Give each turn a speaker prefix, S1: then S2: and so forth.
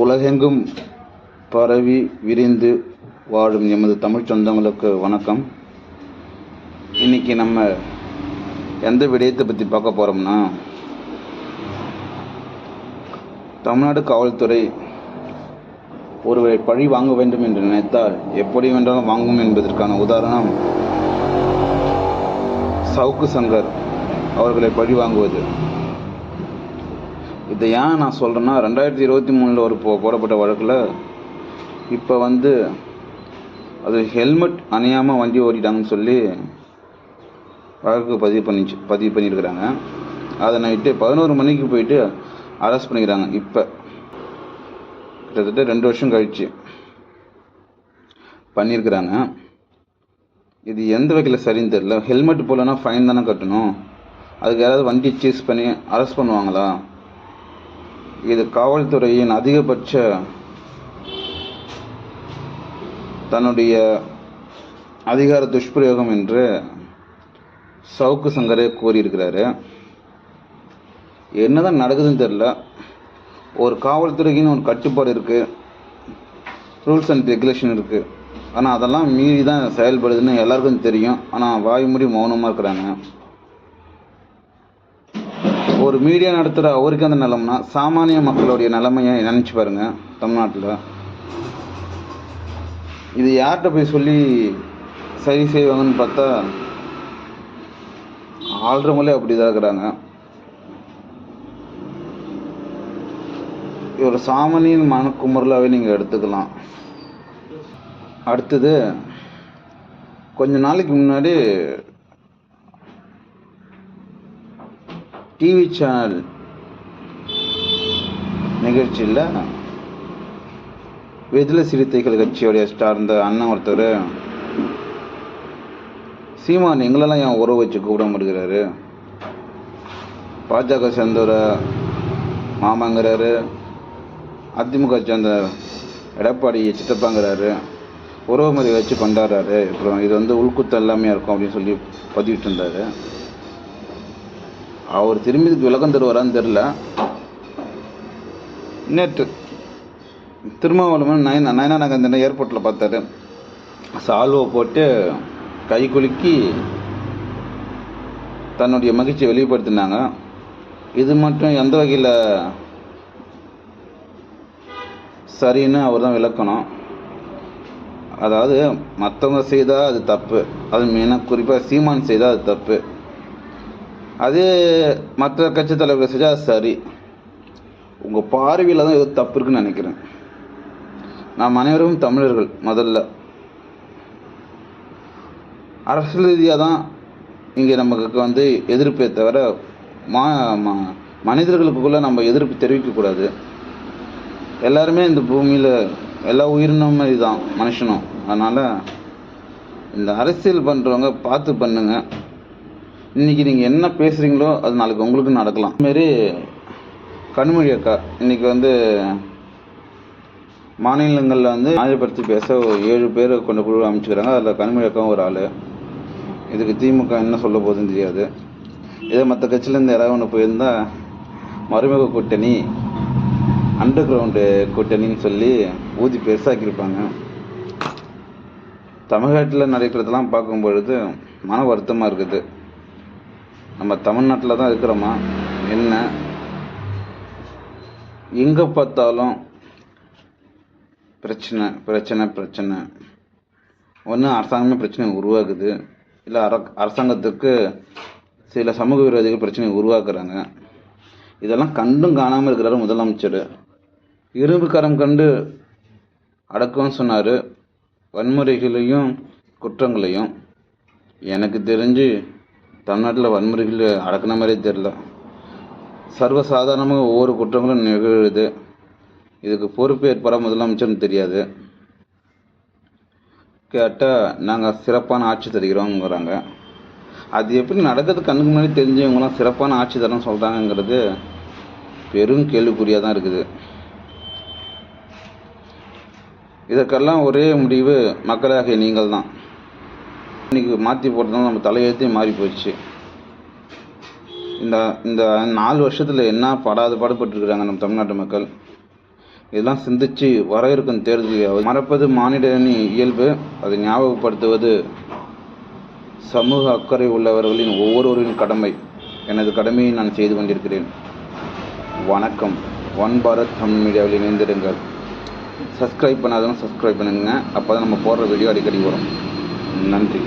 S1: உலகெங்கும் பரவி விரிந்து வாழும் எமது தமிழ் சொந்தங்களுக்கு வணக்கம். இன்னைக்கு நம்ம எந்த விடயத்தை பற்றி பார்க்க போகிறோம்னா தமிழ்நாடு காவல்துறை ஒருவரை பழி வாங்க வேண்டும் என்று நினைத்தால் எப்படி வேண்டாலும் வாங்கும் என்பதற்கான உதாரணம் சவுக்கு சங்கர் அவர்களை பழி வாங்குவது. இதை ஏன் நான் சொல்கிறேன்னா ரெண்டாயிரத்தி இருபத்தி மூணில் ஒரு போ போடப்பட்ட வழக்கில் இப்போ வந்து அது ஹெல்மெட் அணியாமல் வண்டி ஓட்டிட்டாங்கன்னு சொல்லி வழக்கு பதிவு பண்ணிச்சு பதிவு பண்ணியிருக்கிறாங்க. அதை நைட்டு பதினோரு மணிக்கு போயிட்டு அரெஸ்ட் பண்ணிக்கிறாங்க. இப்போ கிட்டத்தட்ட ரெண்டு வருஷம் கழிச்சு பண்ணியிருக்கிறாங்க. இது எந்த வகையில் சரின்னு தெரியல. ஹெல்மெட் போடலன்னா ஃபைன் தானே கட்டணும். அதுக்கு யாராவது வண்டி சீஸ் பண்ணி அரெஸ்ட் பண்ணுவாங்களா? இது காவல்துறையின் அதிகபட்ச தன்னுடைய அதிகார துஷ்பிரயோகம் என்று சவுக்கு சங்கரே கூறியிருக்கிறாரு. என்னதான் நடக்குதுன்னு தெரில ஒரு காவல்துறைக்குன்னு ஒரு கட்டுப்பாடு இருக்குது ரூல்ஸ் அண்ட் ரெகுலேஷன் இருக்குது ஆனால் அதெல்லாம் மீறி தான் செயல்படுதுன்னு எல்லாருக்கும் தெரியும். ஆனால் வாய் மௌனமாக இருக்கிறாங்க. ஒரு மீடியா நடத்துகிற அவருக்கு அந்த நிலம்னா சாமானிய மக்களுடைய நிலைமையை நினச்சி பாருங்கள் தமிழ்நாட்டில். இது யார்கிட்ட போய் சொல்லி சரி செய்வாங்கன்னு பார்த்தா ஆள்றவங்களே அப்படி தான் இருக்கிறாங்க. ஒரு சாமானியன் மனக்குமுறலாகவே நீங்கள் எடுத்துக்கலாம். அடுத்தது கொஞ்ச நாளைக்கு முன்னாடி டிவி சேனல் நிகழ்ச்சியில் வெதில சிறுத்தைகள் கட்சியோடைய ஸ்டார் இந்த அண்ணன் ஒருத்தர். சீமான் எங்களெல்லாம் என் உறவு வச்சு கூப்பிட மாட்டேங்கிறாரு பாஜக சேர்ந்தவரை மாமாங்கிறாரு. அதிமுக சேர்ந்த எடப்பாடி சித்தப்பாங்கிறாரு. உறவு முறை வச்சு கொண்டாடுறாரு. அப்புறம் இது வந்து உள்குத்து எல்லாமே இருக்கும் அப்படின்னு சொல்லி பதிவிட்டு இருந்தார் அவர் திரும்பி இதுக்கு விளக்கம் தருவாரான்னு தெரில நேற்று திருமாவளவன் நயனா நயனா நகர் ஏர்போர்ட்டில் பார்த்தாரு. சால்வை போட்டு கை குலுக்கி தன்னுடைய மகிழ்ச்சியை வெளிப்படுத்தினாங்க. இது மட்டும் எந்த வகையில் சரின்னு அவர் தான் விளக்கணும். அதாவது மற்றவங்க செய்தால் அது தப்பு. அது மெயினாக குறிப்பாக சீமான் செய்தால் அது தப்பு. அதே மற்ற கட்சி தலைவர் செஞ்சால் சரி உங்கள் பார்வையில் தான் ஏதோ தப்பு இருக்குன்னு நினைக்கிறேன். நாம் அனைவரும் தமிழர்கள் முதல்ல. அரசியல் ரீதியாக தான் இங்கே நமக்கு வந்து எதிர்ப்பே தவிர மா மனிதர்களுக்குள்ளே நம்ம எதிர்ப்பு தெரிவிக்கக்கூடாது எல்லாருமே இந்த பூமியில் எல்லா உயிரினும் மாதிரி தான் மனுஷனும். அதனால் இந்த அரசியல் பண்ணுறவங்க பார்த்து பண்ணுங்கள் இன்றைக்கி நீங்கள் என்ன பேசுகிறீங்களோ அது நாளைக்கு உங்களுக்கு நடக்கலாம். இதுமாரி கண்மொழி அக்கா இன்றைக்கி வந்து மாநிலங்களில் வந்து நியாயப்படுத்தி பேச ஒரு ஏழு பேர் கொண்ட குழு அமைச்சுக்கிறாங்க. அதில் கண்மொழி அக்காவும் ஒரு ஆள். இதுக்கு திமுக என்ன சொல்ல போகுதுன்னு தெரியாது. இதே மற்ற கட்சியிலேருந்து யாராவது ஒன்று போயிருந்தால் மருமக கூட்டணி அண்டர் கிரவுண்டு கூட்டணின்னு சொல்லி ஊதி பெருசாக்கியிருப்பாங்க. தமிழ்நாட்டில் நடக்கிறதெல்லாம் பார்க்கும் பொழுது மன வருத்தமாக இருக்குது. நம்ம தமிழ்நாட்டில் தான் இருக்கிறோமா? என்ன? எங்கே பார்த்தாலும் பிரச்சனை பிரச்சனை பிரச்சனை. ஒன்று அரசாங்கமே பிரச்சனை உருவாக்குது. இல்லை அர அரசாங்கத்துக்கு சில சமூக விரோதிகள் பிரச்சனை உருவாக்குறாங்க. இதெல்லாம் கண்டும் காணாமல் இருக்கிறாரு முதலமைச்சர். இரும்புக்காரம் கண்டு அடக்கம்னு சொன்னார். வன்முறைகளையும் குற்றங்களையும். எனக்கு தெரிஞ்சு தமிழ்நாட்டில் வன்முறைகள் அடக்கின மாதிரியே தெரில சர்வசாதாரணமாக ஒவ்வொரு குற்றங்களும் நிகழுது. இதுக்கு பொறுப்பு ஏற்பட முதலமைச்சர்னு தெரியாது. கேட்டால் நாங்கள் சிறப்பான ஆட்சி தருகிறோங்கிறாங்க அது எப்படி நடக்கிறது கண்ணுக்கு முன்னாடி தெரிஞ்சவங்களாம் சிறப்பான ஆட்சி தரம் சொல்கிறாங்கங்கிறது பெரும் கேள்விக்குறியாக தான் இருக்குது. இதற்கெல்லாம் ஒரே முடிவு மக்களாகிய நீங்கள் தான் இன்னைக்கு மாற்றி போட்டதுனால நம்ம தலையெழுத்தே மாறி போச்சு. இந்த இந்த நாலு வருஷத்தில் என்ன படாத பாடுபட்டுருக்குறாங்க நம்ம தமிழ்நாட்டு மக்கள்? இதெல்லாம் சிந்திச்சு வர இருக்கும் தேர்தல் மறப்பது மானிடனின் இயல்பு. அதை ஞாபகப்படுத்துவது சமூக அக்கறை உள்ளவர்களின் ஒவ்வொருவரின் கடமை. எனது கடமையை நான் செய்து கொண்டிருக்கிறேன். வணக்கம். ஒன் பாரத் தமிழ் மீடியாவில் இணைந்திருங்கள். சப்ஸ்கிரைப் பண்ணாதவங்க சப்ஸ்கிரைப் பண்ணுங்க. அப்போ தான் நம்ம போடுற வீடியோ அடிக்கடி வரும். நன்றி.